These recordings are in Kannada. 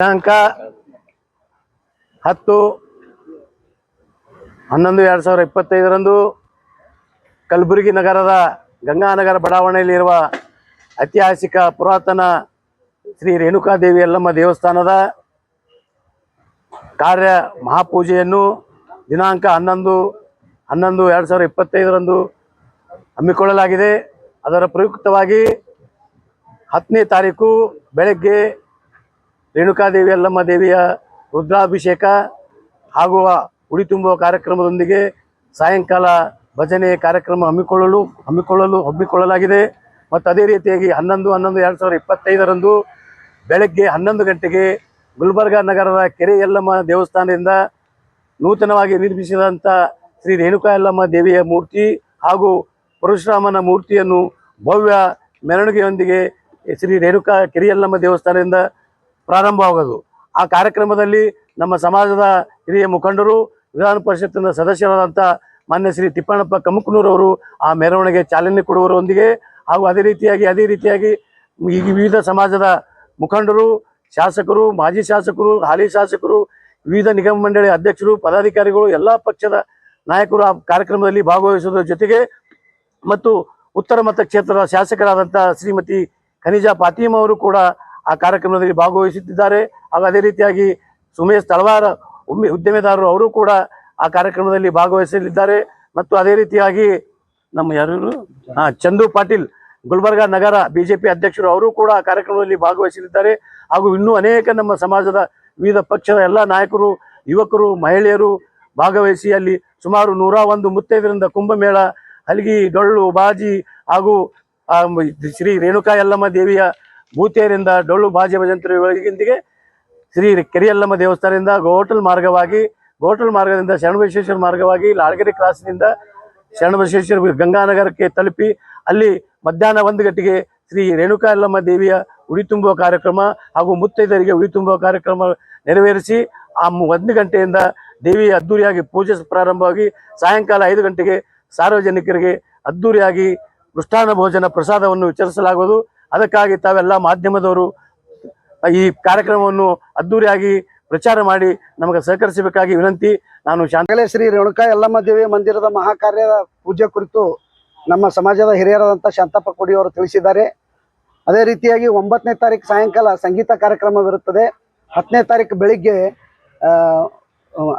ದಿನಾಂಕ ಹತ್ತು ಹನ್ನೊಂದು ಎರಡು ಸಾವಿರ ಇಪ್ಪತ್ತೈದರಂದು ಕಲಬುರಗಿ ನಗರದ ಗಂಗಾನಗರ ಬಡಾವಣೆಯಲ್ಲಿರುವ ಐತಿಹಾಸಿಕ ಪುರಾತನ ಶ್ರೀ ರೇಣುಕಾದೇವಿ ಯಲ್ಲಮ್ಮ ದೇವಸ್ಥಾನದ ಕಾರ್ಯ ಮಹಾಪೂಜೆಯನ್ನು ದಿನಾಂಕ ಹನ್ನೊಂದು ಹನ್ನೊಂದು ಎರಡು ಸಾವಿರ ಇಪ್ಪತ್ತೈದರಂದು ಹಮ್ಮಿಕೊಳ್ಳಲಾಗಿದೆ. ಅದರ ಪ್ರಯುಕ್ತವಾಗಿ ಹತ್ತನೇ ತಾರೀಕು ಬೆಳಗ್ಗೆ ರೇಣುಕಾದೇವಿ ಅಲ್ಲಮ್ಮ ದೇವಿಯ ರುದ್ರಾಭಿಷೇಕ ಹಾಗೂ ಉಡಿ ತುಂಬುವ ಕಾರ್ಯಕ್ರಮದೊಂದಿಗೆ ಸಾಯಂಕಾಲ ಭಜನೆ ಕಾರ್ಯಕ್ರಮ ಹಮ್ಮಿಕೊಳ್ಳಲು ಹಮ್ಮಿಕೊಳ್ಳಲು, ಹಮ್ಮಿಕೊಳ್ಳಲಾಗಿದೆ. ಮತ್ತು ಅದೇ ರೀತಿಯಾಗಿ ಹನ್ನೊಂದು ಹನ್ನೊಂದು, ಎರಡು ಸಾವಿರದ ಇಪ್ಪತ್ತೈದರಂದು ಬೆಳಗ್ಗೆ ಹನ್ನೊಂದು ಗಂಟೆಗೆ ಗುಲ್ಬರ್ಗ ನಗರದ ಕೆರೆ ಯಲ್ಲಮ್ಮ ದೇವಸ್ಥಾನದಿಂದ ನೂತನವಾಗಿ ನಿರ್ಮಿಸಿದಂಥ ಶ್ರೀ ರೇಣುಕಾ ಯಲ್ಲಮ್ಮ ದೇವಿಯ ಮೂರ್ತಿ ಹಾಗೂ ಪರಶುರಾಮನ ಮೂರ್ತಿಯನ್ನು ಭವ್ಯ ಮೆರವಣಿಗೆಯೊಂದಿಗೆ ಶ್ರೀ ರೇಣುಕಾ ಕೆರೆಯಲ್ಲಮ್ಮ ದೇವಸ್ಥಾನದಿಂದ ಪ್ರಾರಂಭವಾಗೋದು. ಆ ಕಾರ್ಯಕ್ರಮದಲ್ಲಿ ನಮ್ಮ ಸಮಾಜದ ಹಿರಿಯ ಮುಖಂಡರು, ವಿಧಾನ ಪರಿಷತ್ತಿನ ಸದಸ್ಯರಾದಂಥ ಮಾನ್ಯ ಶ್ರೀ ತಿಪ್ಪಣ್ಣಪ್ಪ ಕಮಕನೂರವರು ಆ ಮೆರವಣಿಗೆ ಚಾಲನೆ ಕೊಡುವರೊಂದಿಗೆ ಹಾಗೂ ಅದೇ ರೀತಿಯಾಗಿ ಅದೇ ರೀತಿಯಾಗಿ ಈ ವಿವಿಧ ಸಮಾಜದ ಮುಖಂಡರು, ಶಾಸಕರು, ಮಾಜಿ ಶಾಸಕರು, ಹಾಲಿ ಶಾಸಕರು, ವಿವಿಧ ನಿಗಮ ಮಂಡಳಿ ಅಧ್ಯಕ್ಷರು, ಪದಾಧಿಕಾರಿಗಳು, ಎಲ್ಲ ಪಕ್ಷದ ನಾಯಕರು ಆ ಕಾರ್ಯಕ್ರಮದಲ್ಲಿ ಭಾಗವಹಿಸುವುದರ ಜೊತೆಗೆ ಮತ್ತು ಉತ್ತರ ಮತಕ್ಷೇತ್ರದ ಶಾಸಕರಾದಂಥ ಶ್ರೀಮತಿ ಖನಿಜಾ ಪಾಟೀಮ್ ಅವರು ಕೂಡ ಆ ಕಾರ್ಯಕ್ರಮದಲ್ಲಿ ಭಾಗವಹಿಸುತ್ತಿದ್ದಾರೆ. ಹಾಗೂ ಅದೇ ರೀತಿಯಾಗಿ ಸುಮೇಶ್ ತಳವಾರ ಒಮ್ಮೆ ಉದ್ಯಮೆದಾರರು ಅವರು ಕೂಡ ಆ ಕಾರ್ಯಕ್ರಮದಲ್ಲಿ ಭಾಗವಹಿಸಲಿದ್ದಾರೆ. ಮತ್ತು ಅದೇ ರೀತಿಯಾಗಿ ನಮ್ಮ ಯಾರು ಚಂದು ಪಾಟೀಲ್, ಗುಲ್ಬರ್ಗ ನಗರ ಬಿಜೆಪಿ ಅಧ್ಯಕ್ಷರು ಅವರು ಕೂಡ ಆ ಕಾರ್ಯಕ್ರಮದಲ್ಲಿ ಭಾಗವಹಿಸಲಿದ್ದಾರೆ. ಹಾಗೂ ಇನ್ನೂ ಅನೇಕ ನಮ್ಮ ಸಮಾಜದ ವಿವಿಧ ಪಕ್ಷದ ಎಲ್ಲ ನಾಯಕರು, ಯುವಕರು, ಮಹಿಳೆಯರು ಭಾಗವಹಿಸಿ ಅಲ್ಲಿ ಸುಮಾರು ನೂರ ಒಂದು ಮುತ್ತೈದರಿಂದ ಕುಂಭಮೇಳ, ಹಲಗಿ, ಡೊಳ್ಳು, ಬಾಜಿ ಹಾಗೂ ಶ್ರೀ ರೇಣುಕಾ ಯಲ್ಲಮ್ಮ ದೇವಿಯ ಭೂತಿಯರಿಂದ ಡೊಳ್ಳು ಬಾಜಿ ಭಜಂತ್ರಿಗಳೊಂದಿಗೆ ಶ್ರೀ ಕೆರಿಯಲ್ಲಮ್ಮ ದೇವಸ್ಥಾನದಿಂದ ಗೋಟಲ್ ಮಾರ್ಗವಾಗಿ, ಗೋಟಲ್ ಮಾರ್ಗದಿಂದ ಶರಣಬಸವೇಶ್ವರ ಮಾರ್ಗವಾಗಿ ಲಾಳಗೆರೆ ಕ್ರಾಸ್ನಿಂದ ಶರಣಬಸವೇಶ್ವರ ಗಂಗಾನಗರಕ್ಕೆ ತಲುಪಿ, ಅಲ್ಲಿ ಮಧ್ಯಾಹ್ನ ಒಂದು ಗಂಟೆಗೆ ಶ್ರೀ ರೇಣುಕಾ ದೇವಿಯ ಉಡಿ ತುಂಬುವ ಕಾರ್ಯಕ್ರಮ ಹಾಗೂ ಮುತ್ತೈದರಿಗೆ ಉಡಿ ತುಂಬುವ ಕಾರ್ಯಕ್ರಮ ನೆರವೇರಿಸಿ, ಆ ಒಂದು ಗಂಟೆಯಿಂದ ದೇವಿಯ ಅದ್ದೂರಿಯಾಗಿ ಪೂಜೆ ಪ್ರಾರಂಭವಾಗಿ ಸಾಯಂಕಾಲ ಐದು ಗಂಟೆಗೆ ಸಾರ್ವಜನಿಕರಿಗೆ ಅದ್ದೂರಿಯಾಗಿ ಮೃಷ್ಟಾನ್ನ ಭೋಜನ ಪ್ರಸಾದವನ್ನು ವಿತರಿಸಲಾಗುವುದು. ಅದಕ್ಕಾಗಿ ತಾವೆಲ್ಲ ಮಾಧ್ಯಮದವರು ಈ ಕಾರ್ಯಕ್ರಮವನ್ನು ಅದ್ದೂರಿಯಾಗಿ ಪ್ರಚಾರ ಮಾಡಿ ನಮಗೆ ಸಹಕರಿಸಬೇಕಾಗಿ ವಿನಂತಿ. ನಾನು ಶಾಂತಲೆ ಶ್ರೀ ರೇಣುಕಾ ಯಲ್ಲಮ್ಮ ದೇವಿ ಮಂದಿರದ ಮಹಾಕಾರ್ಯದ ಪೂಜೆ ಕುರಿತು ನಮ್ಮ ಸಮಾಜದ ಹಿರಿಯರಾದಂಥ ಶಾಂತಪ್ಪ ಕೊಡಿಯವರು ತಿಳಿಸಿದ್ದಾರೆ. ಅದೇ ರೀತಿಯಾಗಿ ಒಂಬತ್ತನೇ ತಾರೀಕು ಸಾಯಂಕಾಲ ಸಂಗೀತ ಕಾರ್ಯಕ್ರಮವಿರುತ್ತದೆ. ಹತ್ತನೇ ತಾರೀಕು ಬೆಳಿಗ್ಗೆ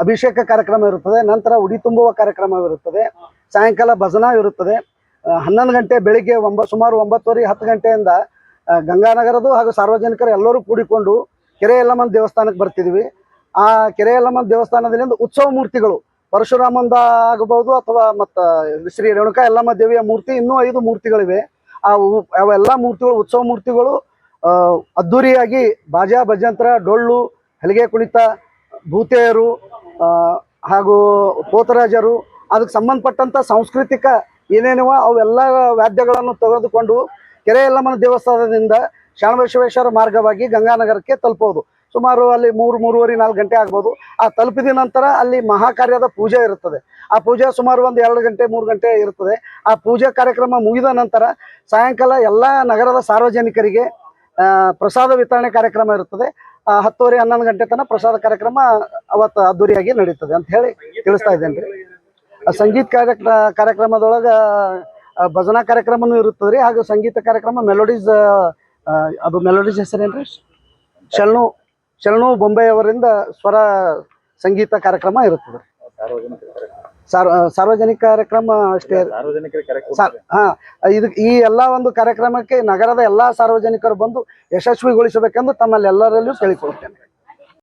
ಅಭಿಷೇಕ ಕಾರ್ಯಕ್ರಮ ಇರುತ್ತದೆ. ನಂತರ ಉಡಿ ತುಂಬುವ ಕಾರ್ಯಕ್ರಮವಿರುತ್ತದೆ. ಸಾಯಂಕಾಲ ಭಜನಾ ಇರುತ್ತದೆ. ಹನ್ನೊಂದು ಗಂಟೆ ಬೆಳಿಗ್ಗೆ ಒಂಬ, ಸುಮಾರು ಒಂಬತ್ತುವರೆ, ಹತ್ತು ಗಂಟೆಯಿಂದ ಗಂಗಾನಗರದ್ದು ಗಂಗಾನಗರದು ಹಾಗೂ ಸಾರ್ವಜನಿಕರು ಎಲ್ಲರೂ ಕೂಡಿಕೊಂಡು ಕೆರೆ ಯಲ್ಲಮ್ಮನ ದೇವಸ್ಥಾನಕ್ಕೆ ಬರ್ತಿದ್ವಿ. ಆ ಕೆರೆ ಯಲ್ಲಮ್ಮನ ದೇವಸ್ಥಾನದಲ್ಲಿ ಉತ್ಸವ ಮೂರ್ತಿಗಳು, ಪರಶುರಾಮಂದ ಆಗಬಹುದು ಅಥವಾ ಮತ್ತು ಶ್ರೀ ರೇಣುಕಾ ಯಲ್ಲಮ್ಮ ದೇವಿಯ ಮೂರ್ತಿ ಇನ್ನೂ ಐದು ಮೂರ್ತಿಗಳಿವೆ. ಆ ಅವೆಲ್ಲ ಮೂರ್ತಿಗಳು, ಉತ್ಸವ ಮೂರ್ತಿಗಳು ಅದ್ಧೂರಿಯಾಗಿ ಬಾಜಾ, ಭಜಂತ್ರ, ಡೊಳ್ಳು, ಹಲಿಗೆ ಕುಣಿತ ಭೂತೆಯರು ಹಾಗೂ ಪೋತರಾಜರು, ಅದಕ್ಕೆ ಸಂಬಂಧಪಟ್ಟಂಥ ಸಾಂಸ್ಕೃತಿಕ ಏನೇನಿವ ಅವೆಲ್ಲ ವಾದ್ಯಗಳನ್ನು ತೆಗೆದುಕೊಂಡು ಕೆರೆ ಯಲ್ಲಮ್ಮನ ದೇವಸ್ಥಾನದಿಂದ ಶರಣಬಸವೇಶ್ವರ ಮಾರ್ಗವಾಗಿ ಗಂಗಾನಗರಕ್ಕೆ ತಲುಪೋದು. ಸುಮಾರು ಅಲ್ಲಿ ಮೂರು, ಮೂರುವರೆ, ನಾಲ್ಕು ಗಂಟೆ ಆಗ್ಬೋದು. ಆ ತಲುಪಿದ ನಂತರ ಅಲ್ಲಿ ಮಹಾಕಾರ್ಯದ ಪೂಜೆ ಇರುತ್ತದೆ. ಆ ಪೂಜೆ ಸುಮಾರು ಒಂದು ಎರಡು ಗಂಟೆ, ಮೂರು ಗಂಟೆ ಇರುತ್ತದೆ. ಆ ಪೂಜಾ ಕಾರ್ಯಕ್ರಮ ಮುಗಿದ ನಂತರ ಸಾಯಂಕಾಲ ಎಲ್ಲ ನಗರದ ಸಾರ್ವಜನಿಕರಿಗೆ ಪ್ರಸಾದ ವಿತರಣೆ ಕಾರ್ಯಕ್ರಮ ಇರುತ್ತದೆ. ಹತ್ತುವರೆ, ಹನ್ನೊಂದು ಗಂಟೆ ತನಕ ಪ್ರಸಾದ ಕಾರ್ಯಕ್ರಮ ಅವತ್ತು ಅದ್ದೂರಿಯಾಗಿ ನಡೀತದೆ ಅಂತ ಹೇಳಿ ತಿಳಿಸ್ತಾ ಇದ್ದೇನೆ ರೀ. ಸಂಗೀತ ಕಾರ್ಯಕ್ರ, ಕಾರ್ಯಕ್ರಮದೊಳಗೆ ಭಜನಾ ಕಾರ್ಯಕ್ರಮನೂ ಇರುತ್ತದೆ ರೀ ಹಾಗೂ ಸಂಗೀತ ಕಾರ್ಯಕ್ರಮ ಮೆಲೋಡೀಸ್ ಅದು ಮೆಲೋಡೀಸ್ ಹೆಸರೇನ್ರಿ? ಶರಣು ಶರಣು ಬೊಂಬೆ ಅವರಿಂದ ಸ್ವರ ಸಂಗೀತ ಕಾರ್ಯಕ್ರಮ ಇರುತ್ತದೆ ಸಾರ್ವ ಸಾರ್ವಜನಿಕ ಕಾರ್ಯಕ್ರಮ ಅಷ್ಟೇ. ಹಾ, ಇದು ಈ ಎಲ್ಲಾ ಒಂದು ಕಾರ್ಯಕ್ರಮಕ್ಕೆ ನಗರದ ಎಲ್ಲಾ ಸಾರ್ವಜನಿಕರು ಬಂದು ಯಶಸ್ವಿಗೊಳಿಸಬೇಕೆಂದು ತಮ್ಮಲ್ಲಿ ಎಲ್ಲರಲ್ಲೂ ಕೇಳಿಕೊಳ್ತೇನೆ